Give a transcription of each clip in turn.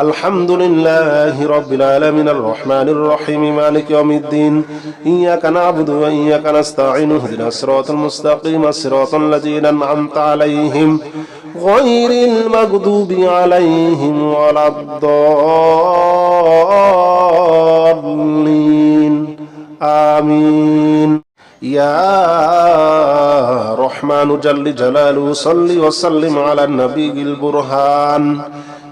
الحمد لله رب العالمين الرحمن الرحيم مالك يوم الدين إياك نعبد وإياك نستعين اهدنا الصراط المستقيم صراط الذين أنعمت عليهم غير المغضوب عليهم ولا الضالين. آمين. يا رحمن جل جلاله صل وسلم على النبي البرهان.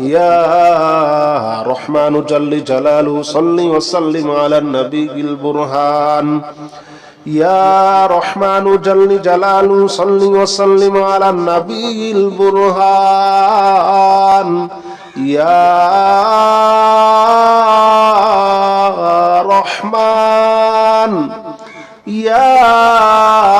يا رحمن جل جلاله صل وسلم على النبي البرهان يا رحمن جل جلاله صل وسلم على النبي البرهان يا رحمن يا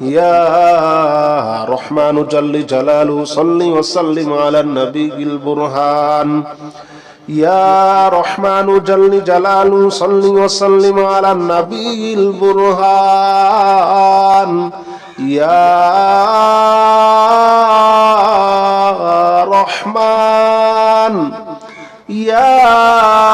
يا رحمن جل جلاله صل وسلم على النبي البرهان يا رحمن جل جلاله صل وسلم على النبي البرهان يا رحمن يا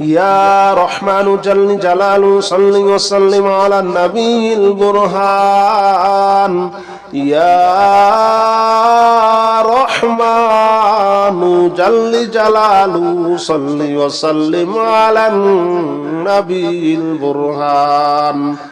يا رحمن جل جلاله صل وسلم على النبي البرهان. يا رحمن جل جلاله صل وسلم على النبي البرهان.